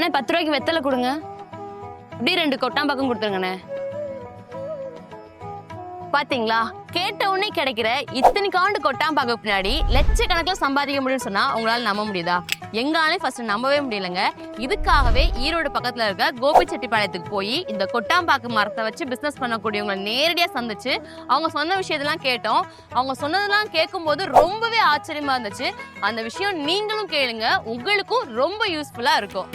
அண்ணே பத்து ரூபாய்க்கு வெத்தலை கொடுங்க. இப்படி ரெண்டு கொட்டாம்பாக்கம் கொடுத்துருங்கண்ணே. பாத்தீங்களா? கேட்ட உடனே கிடைக்கிற இத்தனை காண்டு கொட்டாம்பாக்கம் பின்னாடி லட்சக்கணக்கில் சம்பாதிக்க முடியும்னு சொன்னா உங்களால நம்ப முடியுதா? எங்காலே ஃபர்ஸ்ட் நம்பவே முடியலங்க. இதுக்காகவே ஈரோடு பக்கத்துல இருக்க கோபிச்செட்டிப்பாளையத்துக்கு போய் இந்த கொட்டாம்பாக்கு மரத்தை வச்சு பிசினஸ் பண்ணக்கூடியவங்களை நேரடியா சந்திச்சு அவங்க சொன்ன விஷயத்தெல்லாம் கேட்டோம். அவங்க சொன்னதெல்லாம் கேட்கும்போது ரொம்பவே ஆச்சரியமா இருந்துச்சு. அந்த விஷயம் நீங்களும் கேளுங்க. உங்களுக்கும் ரொம்ப யூஸ்ஃபுல்லா இருக்கும்.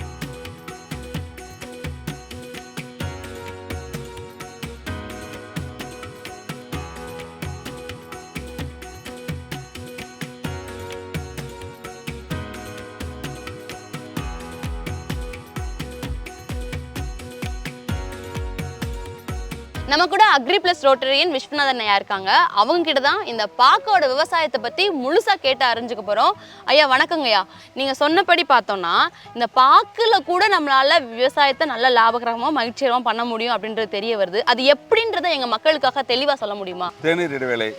நம்ம கூட அக்ரி பிளஸ் ரோட்டரியன் விஸ்வநாதன் ஐயா இருக்காங்க அவங்க கிட்ட தான் இந்த பாக்கோட விவசாயத்தை பத்தி முழுசா கேட்டு அறிஞ்சுக்க போறோம். ஐயா வணக்கங்க ஐயா. நீங்க சொன்னபடி பார்த்தோம்னா இந்த பாக்குல கூட நம்மளால விவசாயத்தை நல்ல லாபகரமா மகிழ்ச்சிகரமா பண்ண முடியும் அப்படின்றது தெரிய வருது. அது எப்படின்றத எங்க மக்களுக்காக தெளிவா சொல்ல முடியுமா? தேநீர் இடைவேளை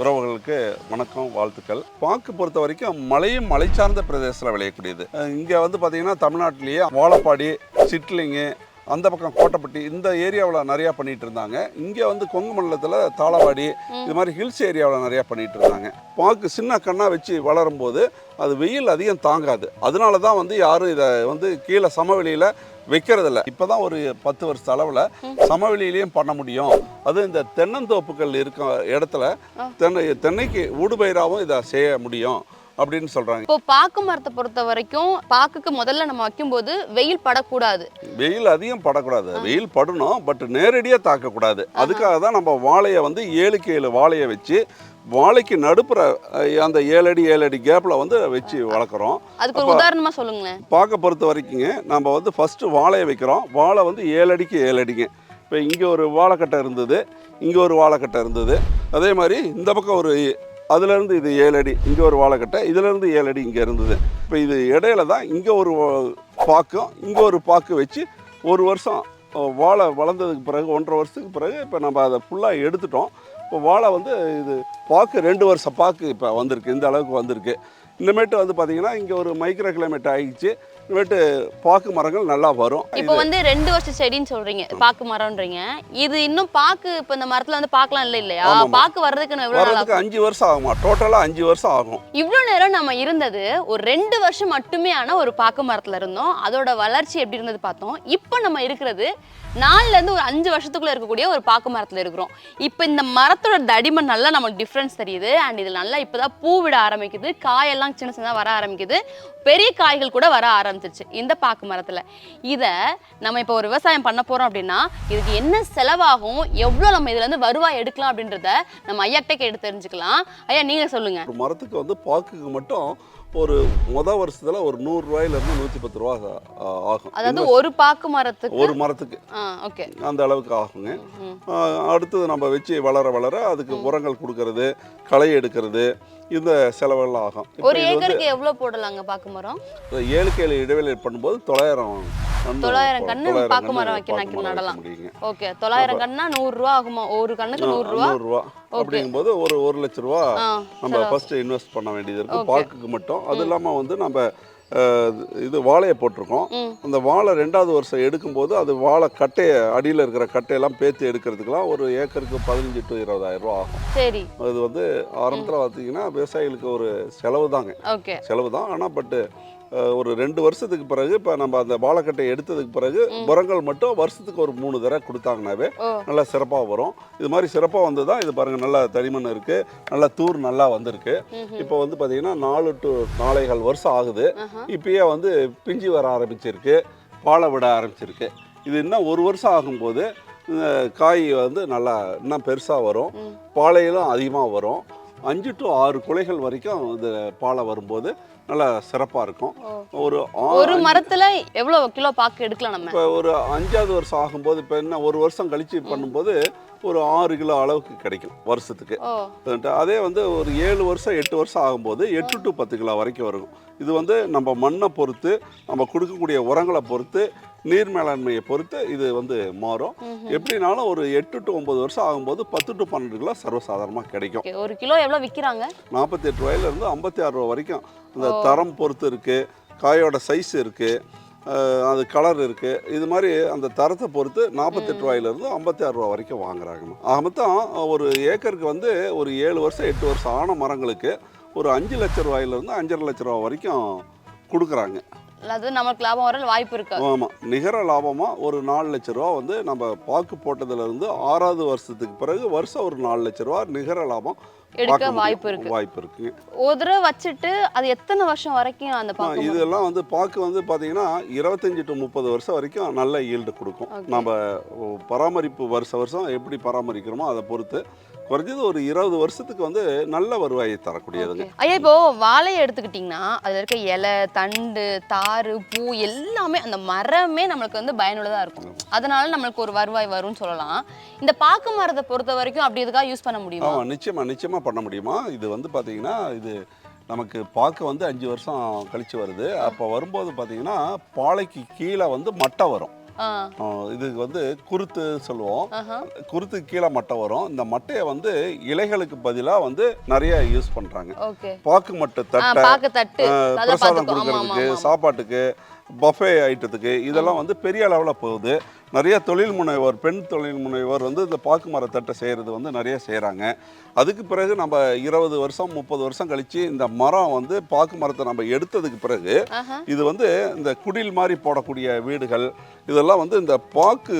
உறவுகளுக்கு வணக்கம் வாழ்த்துக்கள். பாக்கு பொறுத்த வரைக்கும் மலையும் மலை சார்ந்த பிரதேசத்தில் விளையக்கூடியது. இங்கே வந்து பார்த்தீங்கன்னா தமிழ்நாட்டிலேயே வாழப்பாடி சிட்லிங்கு அந்த பக்கம் கோட்டைப்பட்டி இந்த ஏரியாவில் நிறையா பண்ணிட்டு இருந்தாங்க இங்கே வந்து கொங்கு மண்டலத்தில் தாளவாடி இது மாதிரி ஹில்ஸ் ஏரியாவில் நிறையா பண்ணிட்டு இருந்தாங்க பாக்கு சின்ன கண்ணா வச்சு வளரும் போது அது வெயில் அதிகம் தாங்காது. அதனால தான் வந்து யாரும் இதை வந்து கீழே சமவெளியில் வைக்கிறதில்ல. இப்போதான் ஒரு பத்து வருஷ அளவில் சமவெளியிலையும் பண்ண முடியும். அது இந்த தென்னந்தோப்புகள் இருக்க இடத்துல தென்னை தென்னைக்கு ஊடுபயிராகவும் இதை செய்ய முடியும். அப்படின்னு சொல்கிறாங்க இப்போ பாக்கு மரத்தை பொறுத்த வரைக்கும் பாக்குக்கு முதல்ல நம்ம வைக்கும்போது வெயில் படக்கூடாது. வெயில் அதிகம் படக்கூடாது. வெயில் படணும் பட் நேரடியாக தாக்கக்கூடாது. அதுக்காக தான் நம்ம வாழையை வந்து ஏழுக்கு ஏழு வாழையை வச்சு வாழைக்கு நடுப்புற அந்த ஏழு அடி ஏழு அடி கேப்பில் வந்து வச்சு வளர்க்குறோம். அதுக்கு ஒரு உதாரணமா சொல்லுங்களேன். பார்க்க பொறுத்த வரைக்குங்க நம்ம வந்து ஃபஸ்ட்டு வாழையை வைக்கிறோம். வாழை வந்து ஏழு அடிக்கு ஏழு அடிங்க. இப்போ இங்கே ஒரு வாழைக்கட்டை இருந்தது இங்கே ஒரு வாழைக்கட்டை இருந்தது. அதே மாதிரி இந்த பக்கம் ஒரு அதுலேருந்து இது ஏழு அடி இங்கே ஒரு வாழைக்கட்டை இதுலேருந்து ஏழு அடி இங்கே இருந்தது. இப்போ இது இடையில தான் இங்கே ஒரு பாக்கும் இங்கே ஒரு பாக்கு வச்சு ஒரு வருஷம் வாழை வளர்ந்ததுக்கு பிறகு ஒன்றரை வருஷத்துக்கு பிறகு இப்போ நம்ம அதை ஃபுல்லாக எடுத்துட்டோம். இப்போ வாழை வந்து இது பாக்கு ரெண்டு வருஷம் பாக்கு இப்போ வந்திருக்கு இந்த அளவுக்கு வந்திருக்கு. இனிமேட்டு வந்து பார்த்திங்கன்னா இங்கே ஒரு மைக்ரோ கிளைமேட் ஆகிடுச்சு இனிமேட்டு பாக்கு மரங்கள் நல்லா வரும். இப்போ வந்து ரெண்டு வருஷம் செடின்னு சொல்றீங்க பாக்கு மரம்ன்றீங்க. இது இன்னும் பாக்கு இப்போ இந்த மரத்துல வந்து பாக்கலாம் இல்லை இல்லையா. பாக்கு வர்றதுக்கு இன்னும் எவ்வளவு அஞ்சு வருஷம் ஆகுமா? டோட்டலாக அஞ்சு வருஷம் ஆகும். இவ்வளோ நேரம் நம்ம இருந்தது ஒரு ரெண்டு வருஷம் மட்டுமே ஆன ஒரு பாக்கு மரத்துல இருந்தோம். அதோட வளர்ச்சி எப்படி இருந்தது பார்த்தோம். இப்போ நம்ம இருக்கிறது நாலுல இருந்து ஒரு அஞ்சு வருஷத்துக்குள்ள இருக்கக்கூடிய ஒரு பாக்கு மரத்துல இருக்கிறோம். இப்போ இந்த மரத்தோட தடிமன் நல்லா நமக்கு டிஃப்ரென்ஸ் தெரியுது. அண்ட் இது நல்லா இப்போதான் பூ விட ஆரம்பிக்குது. காயெல்லாம் சின்ன சின்னதாக வர ஆரம்பிக்குது. பெரிய காய்கள் கூட வர ஆரம்பிச்சிருச்சு இந்த பாக்கு மரத்துல. இதை நம்ம இப்போ ஒரு விவசாயம் பண்ண போறோம் அப்படின்னா இதுக்கு என்ன செலவாகும் எவ்வளோ நம்ம இதுல இருந்து வருவாய் எடுக்கலாம் அப்படின்றத நம்ம ஐயாக்கிட்ட கேட்டு தெரிஞ்சுக்கலாம். ஐயா நீங்க சொல்லுங்க. ஒரு மரத்துக்கு வந்து பாக்குக்கு மட்டும் ஒரு முத வருஷத்துல ஒரு நூறு ரூபாயிலிருந்து நூற்றி பத்து ரூபா ஆகும். அதாவது ஒரு பாக்கு மரத்துக்கு? ஒரு மரத்துக்கு. ஓகே. அந்த அளவுக்கு ஆகுங்க. அடுத்தது நம்ம வச்சு வளர வளர அதுக்கு உரங்கள் கொடுக்கறது களை எடுக்கிறது இந்த செலவெல்லாம் ஆகும். ஒரு ஏக்கருக்கு எவ்வளவு போடலாங்க பாக்கு மரம்? ஏழுக்கு ஏழு இடைவெளி பண்ணும்போது தொள்ளாயிரம் தொள்ளாயிரம் தொள்ளாயிரம் பாக்கு மரம் வைக்க நடலாம். ஓகே தொள்ளாயிரம் கண்ணா நூறு ரூபா ஆகுமா? ஒரு கண்ணுக்கு நூறு ரூபா நூறுரூவா அப்படிங்கும்போது ஒரு ஒரு லட்ச ரூபா நம்ம. ஃபர்ஸ்ட் இன்வெஸ்ட் பண்ண வேண்டியது இருக்கும். Okay. பாக்குக்கு மட்டும். அது இல்லாமல் வந்து நம்ம இது வாழையை போட்டிருக்கோம். அந்த வாழை ரெண்டாவது வருஷம் எடுக்கும்போது அது வாழை கட்டையை அடியில் இருக்கிற கட்டையெல்லாம் பேத்து எடுக்கிறதுக்கெல்லாம் ஒரு ஏக்கருக்கு பதினஞ்சு டு இருபதாயிரம் ரூபா ஆகும். சரி. அது வந்து ஆரம்பத்தில் பார்த்தீங்கன்னா விவசாயிகளுக்கு ஒரு செலவு தாங்க செலவு தான் ஆனால் பட்டு ஒரு ரெண்டு வருஷத்துக்கு பிறகு இப்போ நம்ம அந்த வாழைக்கட்டை எடுத்ததுக்கு பிறகு உரங்கள் மட்டும் வருஷத்துக்கு ஒரு மூணு தடவை கொடுத்தாங்கனாவே நல்லா சிறப்பாக வரும். இது மாதிரி சிறப்பாக வந்து தான் இது பாருங்கள் நல்லா தடிமண் இருக்குது நல்லா தூர் நல்லா வந்திருக்கு. இப்போ வந்து பார்த்தீங்கன்னா நாலு டு நாலேகால் வருஷம் ஆகுது. இப்பயே வந்து பிஞ்சு வர ஆரம்பிச்சிருக்கு பாலை விட ஆரம்பிச்சிருக்கு. இது இன்னும் ஒரு வருஷம் ஆகும்போது காய் வந்து நல்லா இன்னும் பெருசாக வரும். பாலையிலும் அதிகமாக வரும். அஞ்சு டு ஆறு குலைகள் வரைக்கும் இந்த பாலை வரும்போது நல்லா சிறப்பாக இருக்கும். ஒரு ஒரு மரத்துல எவ்வளவு கிலோ பாக்கு எடுக்கலாம் நம்ம இப்போ ஒரு அஞ்சாவது வருஷம் ஆகும்போது இப்போ என்ன ஒரு வருஷம் கழிச்சு பண்ணும்போது ஒரு ஆறு கிலோ அளவுக்கு கிடைக்கும் வருஷத்துக்கு. அதே வந்து ஒரு ஏழு வருஷம் எட்டு வருஷம் ஆகும்போது எட்டு டு பத்து கிலோ வரைக்கும் வரும். இது வந்து நம்ம மண்ணை பொறுத்து நம்ம கொடுக்கக்கூடிய உரங்களை பொறுத்து நீர் மேலாண்மையை பொறுத்து இது வந்து மாறும். எப்படினாலும் ஒரு எட்டு டு ஒன்பது வருஷம் ஆகும்போது பத்து டு பன்னெண்டு கிலோ சர்வசாதாரணமாக கிடைக்கும். ஒரு கிலோ எவ்வளவு விக்கிறாங்க? நாற்பத்தி எட்டு ரூபாயிலிருந்து ஐம்பத்தி ஆறு ரூபா வரைக்கும். இந்த. தரம் பொறுத்து இருக்குது காயோட சைஸ் இருக்குது அது கலர் இருக்குது இது மாதிரி அந்த தரத்தை பொறுத்து நாற்பத்தெட்டு ரூபாயிலிருந்து ஐம்பத்தி ஆறு ரூபா வரைக்கும் வாங்குறாங்கம்மா. ஆக மொத்தம் ஒரு ஏக்கருக்கு வந்து ஒரு ஏழு வருஷம் எட்டு வருஷம் ஆன மரங்களுக்கு ஒரு அஞ்சு லட்ச ரூபாயிலிருந்து அஞ்சரை லட்ச ரூபா வரைக்கும் கொடுக்குறாங்க. அது நமக்கு லாபம் வர வாய்ப்பு இருக்கு ஆமாம் நிகர லாபமாக ஒரு நாலு லட்ச ரூபா வந்து நம்ம பாக்கு போட்டதுலேருந்து ஆறாவது வருஷத்துக்கு பிறகு வருஷம் ஒரு நாலு லட்ச ரூபா நிகர லாபம் எடுக்க. வாய்ப்பு இருக்கு. வாய்ப்பு இருக்குங்க ஒரு தடவை வச்சுட்டு அது எத்தனை வருஷம் வரைக்கும் அந்த பாக்கு? இதெல்லாம் வந்து பாக்கு வந்து பார்த்தீங்கன்னா இருபத்தஞ்சி டு முப்பது வருஷம் வரைக்கும் நல்ல ஈல்டு கொடுக்கும். நம்ம பராமரிப்பு வருஷ வருஷம் எப்படி பராமரிக்கிறோமோ அதை பொறுத்து குறைஞ்சது ஒரு இருபது வருஷத்துக்கு வந்து நல்ல வருவாயை தரக்கூடியதுங்க. ஐயா இப்போ வாழையை எடுத்துக்கிட்டிங்கன்னா அதுல இருக்க இலை தண்டு தாறு பூ எல்லாமே அந்த மரமே நம்மளுக்கு வந்து பயனுள்ளதா இருக்கும். அதனால நம்மளுக்கு ஒரு வருவாய் வரும்னு சொல்லலாம். இந்த பாக்கு மரத்தை பொறுத்த வரைக்கும் அப்படி இதுக்காக யூஸ் பண்ண முடியுமா? நிச்சயமாக நிச்சயமாக பண்ண முடியுமா? இது வந்து பார்த்தீங்கன்னா இது நமக்கு பாக்கு வந்து அஞ்சு வருஷம் கழிச்சு வருது. அப்போ வரும்போது பார்த்தீங்கன்னா பாலைக்கு கீழே வந்து மட்டை வரும். இதுக்கு வந்து குருத்து சொல்லுவோம். ஆஹா. குருத்துக்கு கீழே மட்டை வரும். இந்த மட்டையை வந்து இலைகளுக்கு பதிலாக வந்து நிறைய யூஸ் பண்ணுறாங்க பாக்கு மட்டை தட்டை பிரசாதம் கொடுக்கறதுக்கு சாப்பாட்டுக்கு பஃபே ஐட்டத்துக்கு இதெல்லாம் வந்து பெரிய அளவில் போகுது. நிறைய தொழில் முனைவோர் பெண் தொழில் முனைவோர் வந்து இந்த பாக்கு மரத்தட்டை செய்கிறது வந்து நிறைய செய்கிறாங்க அதுக்கு பிறகு நம்ம இருபது வருஷம் முப்பது வருஷம் கழித்து இந்த மரம் வந்து பாக்கு மரத்தை நம்ம எடுத்ததுக்கு பிறகு. இது வந்து இந்த குடில் மாதிரி போடக்கூடிய வீடுகள் இதெல்லாம் வந்து இந்த பாக்கு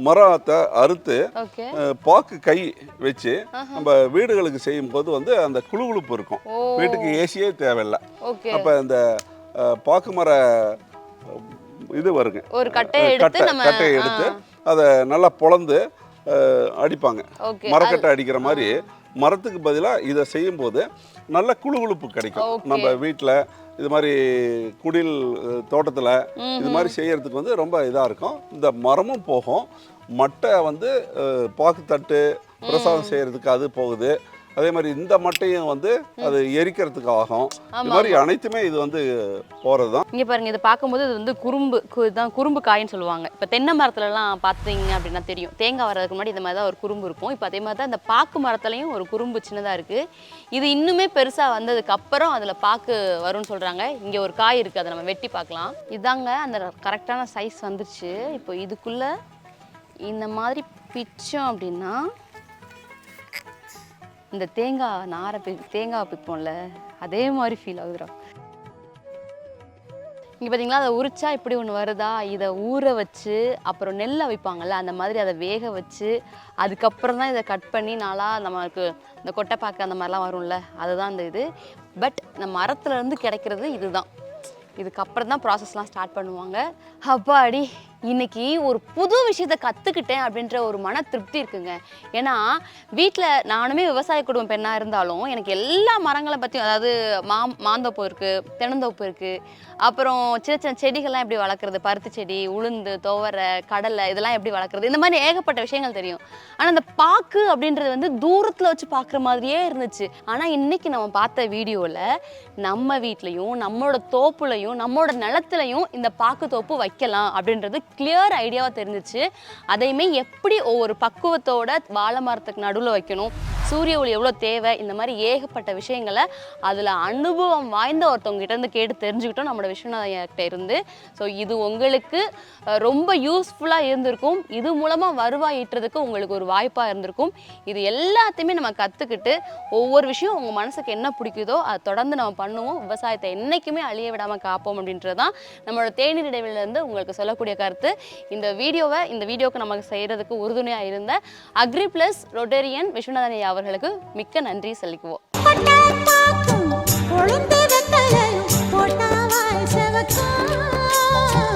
மரத்தை அறுத்து பாக்கு கை வச்சு நம்ம வீடுகளுக்கு செய்யும்போது வந்து அந்த குளுகுளுப்பு இருக்கும். வீட்டுக்கு ஏசியே தேவையில்லை. அப்போ இந்த அஹ், பாக்கு மர அஹ், இது வருங்க ஒரு கட்டையை எடுத்து கட்டை நம்ம கட்டையை எடுத்து அதை நல்லா பொளந்து அஹ், அடிப்பாங்க. மரக்கட்டை அடிக்கிற மாதிரி மரத்துக்கு பதிலாக இதை செய்யும்போது நல்ல குளுகுளுப்பு கிடைக்கும். நம்ம வீட்டில் இது மாதிரி குடில் தோட்டத்தில் இது மாதிரி செய்யறதுக்கு வந்து ரொம்ப இதாக இருக்கும். இந்த மரமும் போகும். மட்டை வந்து பாக்குத்தட்டு பிரசாதம் செய்யறதுக்கு அது போகுது. அதே மாதிரி இந்த மட்டையும் வந்து அது எரிக்கிறதுக்கு ஆகும். இது மாதிரி அனைத்துமே இது வந்து போகிறது தான் இங்க பாருங்க இதை பார்க்கும்போது இது வந்து குறும்பு இதுதான் குறும்பு காயின்னு சொல்லுவாங்க. இப்போ தென்னை மரத்துலலாம் பார்த்தீங்க அப்படின்னா தெரியும். தேங்காய் வர்றதுக்கு முன்னாடி இந்த மாதிரி தான் ஒரு குறும்பு இருக்கும். இப்போ அதே மாதிரி தான் இந்த பாக்கு மரத்துலையும் ஒரு குறும்பு சின்னதாக இருக்கு. இது இன்னுமே பெருசாக வந்ததுக்கு அப்புறம் அதில் பாக்கு வரும்னு சொல்றாங்க. இங்கே ஒரு காய் இருக்கு அதை நம்ம வெட்டி பார்க்கலாம். இதாங்க அந்த கரெக்டான சைஸ் வந்துருச்சு. இப்போ இதுக்குள்ள இந்த மாதிரி பிச்சோம் அப்படின்னா இந்த தேங்காய் நாரை பி தேங்காய் பிப்போம்ல அதே மாதிரி ஃபீல் ஆகுதுடா. இங்கே பார்த்தீங்களா அதை உரிச்சா இப்படி ஒன்று வருதா? இதை ஊற வச்சு அப்புறம் நெல்லை வைப்பாங்கல்ல அந்த மாதிரி அதை வேக வச்சு அதுக்கப்புறம் தான் இதை கட் பண்ணி நாளாக நமக்கு இந்த கொட்டைப்பாக்கு அந்த மாதிரிலாம் வரும்ல அதுதான் அந்த இது. பட் இந்த மரத்துலேருந்து கிடைக்கிறது இதுதான். இதுக்கப்புறம் தான் ப்ராசஸ்லாம் ஸ்டார்ட் பண்ணுவாங்க. அப்பா அடி இன்னைக்கு ஒரு புது விஷயத்த கற்றுக்கிட்டேன் அப்படின்ற ஒரு மன திருப்தி இருக்குங்க. ஏன்னா வீட்டில் நானுமே விவசாய குடும்பம் பெண்ணாக இருந்தாலும் எனக்கு எல்லா மரங்களை பற்றியும் அதாவது மா மாந்தோப்பு இருக்குது தென்னந்தோப்பு இருக்குது அப்புறம் சின்ன சின்ன செடிகள்லாம் எப்படி வளர்க்குறது? பருத்தி செடி உளுந்து துவரை கடலை இதெல்லாம் எப்படி வளர்க்குறது? இந்த மாதிரி ஏகப்பட்ட விஷயங்கள் தெரியும். ஆனால் அந்த பாக்கு அப்படின்றது வந்து தூரத்தில் வச்சு பார்க்குற மாதிரியே இருந்துச்சு. ஆனால் இன்றைக்கி நம்ம பார்த்த வீடியோவில் நம்ம வீட்லேயும் நம்மளோட தோப்புலையும் நம்மளோட நிலத்துலையும் இந்த பாக்கு தோப்பு வைக்கலாம் அப்படின்றது கிளியர் ஐடியாவாக தெரிஞ்சிச்சு. அதையுமே எப்படி ஒவ்வொரு பக்குவத்தோட வாழை மரத்துக்கு நடுவில் வைக்கணும்? சூரிய ஒளி எவ்வளோ தேவை இந்த மாதிரி ஏகப்பட்ட விஷயங்களை அதில் அனுபவம் வாய்ந்த ஒருத்தவங்க இருந்து கேட்டு தெரிஞ்சுக்கிட்டோம் நம்மளோட விஸ்வநாதன் இருந்து. ஸோ இது உங்களுக்கு ரொம்ப யூஸ்ஃபுல்லாக இருந்திருக்கும். இது மூலமாக வருவாய் ஈட்டுறதுக்கு உங்களுக்கு ஒரு வாய்ப்பாக இருந்திருக்கும். இது எல்லாத்தையுமே நம்ம கற்றுக்கிட்டு ஒவ்வொரு விஷயம் உங்கள் மனசுக்கு என்ன பிடிக்குதோ அதை தொடர்ந்து நம்ம பண்ணுவோம். விவசாயத்தை என்றைக்குமே அழிய விடாமல் காப்போம் அப்படின்றது தான் நம்மளோட தேநீர் இடைவெளியிலேருந்து உங்களுக்கு சொல்லக்கூடிய கருத்து. இந்த வீடியோவை இந்த வீடியோவுக்கு நமக்கு செய்கிறதுக்கு உறுதுணையாக இருந்த அக்ரி ப்ளஸ் ரொட்டேரியன் விஸ்வநாதன் அவர்களுக்கு மிக்க நன்றி செலுத்துவோம். பொழுந்து வெத்தலையும் செவக்கும்.